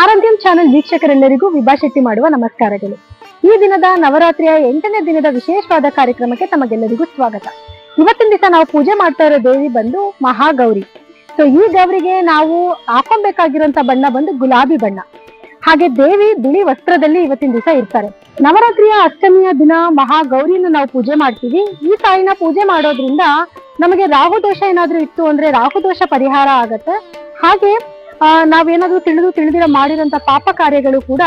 ಆರಾಧ್ಯಂ channel ವೀಕ್ಷಕರೆಲ್ಲರಿಗೂ ವಿಭಾಷೆಟ್ಟಿ ಮಾಡುವ ನಮಸ್ಕಾರಗಳು. ಈ ದಿನದ ನವರಾತ್ರಿಯ ಎಂಟನೇ ದಿನದ ವಿಶೇಷವಾದ ಕಾರ್ಯಕ್ರಮಕ್ಕೆ ತಮಗೆಲ್ಲರಿಗೂ ಸ್ವಾಗತ. ಇವತ್ತಿನ ದಿವಸ ನಾವು ಪೂಜೆ ಮಾಡ್ತಾ ಇರೋ ದೇವಿ ಬಂದು ಮಹಾಗೌರಿ. ಸೊ ಈ ಗೌರಿಗೆ ನಾವು ಹಾಕೊಬೇಕಾಗಿರುವಂತ ಬಣ್ಣ ಬಂದು ಗುಲಾಬಿ ಬಣ್ಣ. ಹಾಗೆ ದೇವಿ ಬಿಳಿ ವಸ್ತ್ರದಲ್ಲಿ ಇವತ್ತಿನ ದಿವಸ ಇರ್ತಾರೆ. ನವರಾತ್ರಿಯ ಅಷ್ಟಮಿಯ ದಿನ ಮಹಾಗೌರಿಯನ್ನು ನಾವು ಪೂಜೆ ಮಾಡ್ತೀವಿ. ಈ ತಾಯಿನ ಪೂಜೆ ಮಾಡೋದ್ರಿಂದ ನಮಗೆ ರಾಹು ದೋಷ ಏನಾದ್ರೂ ಇತ್ತು ಅಂದ್ರೆ ರಾಹು ದೋಷ ಪರಿಹಾರ ಆಗತ್ತೆ. ಹಾಗೆ ನಾವೇನಾದ್ರೂ ತಿಳಿದು ತಿಳಿದಿರ ಮಾಡಿದಂತ ಪಾಪ ಕಾರ್ಯಗಳು ಕೂಡ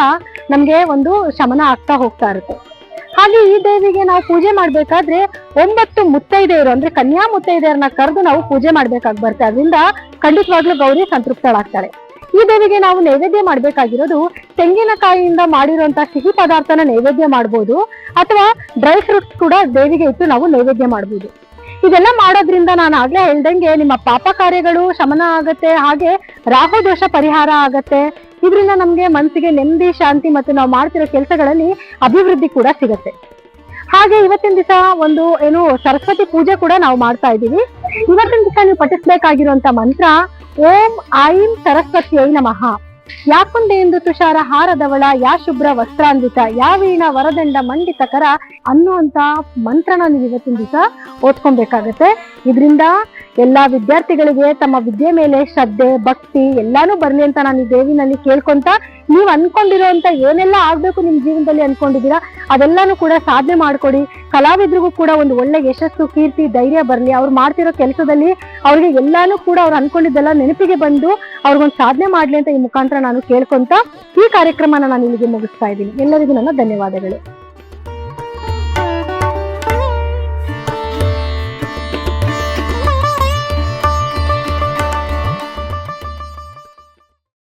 ನಮ್ಗೆ ಒಂದು ಶಮನ ಆಗ್ತಾ ಹೋಗ್ತಾ ಇರುತ್ತೆ. ಹಾಗೆ ಈ ದೇವಿಗೆ ನಾವು ಪೂಜೆ ಮಾಡ್ಬೇಕಾದ್ರೆ ಒಂಬತ್ತು ಮುತ್ತೈದೆಯರು, ಅಂದ್ರೆ ಕನ್ಯಾ ಮುತ್ತೈದೆಯರನ್ನ ಕರೆದು ನಾವು ಪೂಜೆ ಮಾಡ್ಬೇಕಾಗಿ ಬರುತ್ತೆ. ಅದರಿಂದ ಖಂಡಿತವಾಗ್ಲೂ ಗೌರಿ ಸಂತೃಪ್ತಳಾಗ್ತಾಳೆ ಈ ದೇವಿಗೆ ನಾವು ನೈವೇದ್ಯ ಮಾಡ್ಬೇಕಾಗಿರೋದು ತೆಂಗಿನಕಾಯಿಯಿಂದ ಮಾಡಿರುವಂತ ಸಿಹಿ ಪದಾರ್ಥನ ನೈವೇದ್ಯ ಮಾಡ್ಬೋದು, ಅಥವಾ ಡ್ರೈ ಫ್ರೂಟ್ಸ್ ಕೂಡ ದೇವಿಗೆ ಇಟ್ಟು ನಾವು ನೈವೇದ್ಯ ಮಾಡ್ಬೋದು. ಇದೆಲ್ಲ ಮಾಡೋದ್ರಿಂದ ನಾನು ಆಗ್ಲೇ ಹೇಳ್ದಂಗೆ ನಿಮ್ಮ ಪಾಪ ಕಾರ್ಯಗಳು ಶಮನ ಆಗತ್ತೆ, ಹಾಗೆ ರಾಹು ದೋಷ ಪರಿಹಾರ ಆಗತ್ತೆ. ಇದರಿಂದ ನಮ್ಗೆ ಮನಸ್ಸಿಗೆ ನೆಮ್ಮದಿ, ಶಾಂತಿ ಮತ್ತು ನಾವು ಮಾಡ್ತಿರೋ ಕೆಲಸಗಳಲ್ಲಿ ಅಭಿವೃದ್ಧಿ ಕೂಡ ಸಿಗತ್ತೆ. ಹಾಗೆ ಇವತ್ತಿನ ದಿವಸ ಒಂದು ಏನು ಸರಸ್ವತಿ ಪೂಜೆ ಕೂಡ ನಾವು ಮಾಡ್ತಾ ಇದ್ದೀವಿ. ಇವತ್ತಿನ ದಿವಸ ನೀವು ಪಠಿಸ್ಬೇಕಾಗಿರುವಂತ ಮಂತ್ರ, ಓಂ ಐಂ ಸರಸ್ವತಿಯೈ ನಮಃ. ಯಾಕುಂದೆಂದು ತುಷಾರ ಹಾರದವಳ, ಯಾ ಶುಭ್ರ ವಸ್ತ್ರಾನ್ವಿತ ಯಾ ವೀಣ ವರದಂಡ ಮಂಡಿತಕರ ಅನ್ನುವಂತ ಮಂತ್ರನ ನೀವು ಇವತ್ತಿನ ದಿವಸ ಓದ್ಕೊಬೇಕಾಗತ್ತೆ. ಇದರಿಂದ ಎಲ್ಲಾ ವಿದ್ಯಾರ್ಥಿಗಳಿಗೆ ತಮ್ಮ ವಿದ್ಯೆ ಮೇಲೆ ಶ್ರದ್ಧೆ, ಭಕ್ತಿ ಎಲ್ಲಾನು ಬರ್ಲಿ ಅಂತ ನಾನು ಈ ದೇವಿನಲ್ಲಿ ಕೇಳ್ಕೊಂತ ನೀವ್ ಅನ್ಕೊಂಡಿರೋಂತ ಏನೆಲ್ಲ ಆಗ್ಬೇಕು ನಿಮ್ ಜೀವನದಲ್ಲಿ ಅನ್ಕೊಂಡಿದ್ದೀರಾ, ಅದೆಲ್ಲಾನು ಕೂಡ ಸಾಧನೆ ಮಾಡ್ಕೊಡಿ. ಕಲಾವಿದ್ರಿಗೂ ಕೂಡ ಒಂದು ಒಳ್ಳೆ ಯಶಸ್ಸು, ಕೀರ್ತಿ, ಧೈರ್ಯ ಬರ್ಲಿ. ಅವ್ರು ಮಾಡ್ತಿರೋ ಕೆಲಸದಲ್ಲಿ ಅವ್ರಿಗೆ ಎಲ್ಲಾನು ಕೂಡ ಅವ್ರು ಅನ್ಕೊಂಡಿದ್ದೆಲ್ಲ ನೆನಪಿಗೆ ಬಂದು ಅವ್ರಿಗೊಂದು ಸಾಧನೆ ಮಾಡ್ಲಿ ಅಂತ ಈ ಮುಖಾಂತರ ನಾನು ಕೇಳ್ಕೊಂತ ಈ ಕಾರ್ಯಕ್ರಮನ ನಾನು ಇಲ್ಲಿಗೆ ಮುಗಿಸ್ತಾ ಇದ್ದೀನಿ. ಎಲ್ಲರಿಗೂ ನನ್ನ ಧನ್ಯವಾದಗಳು.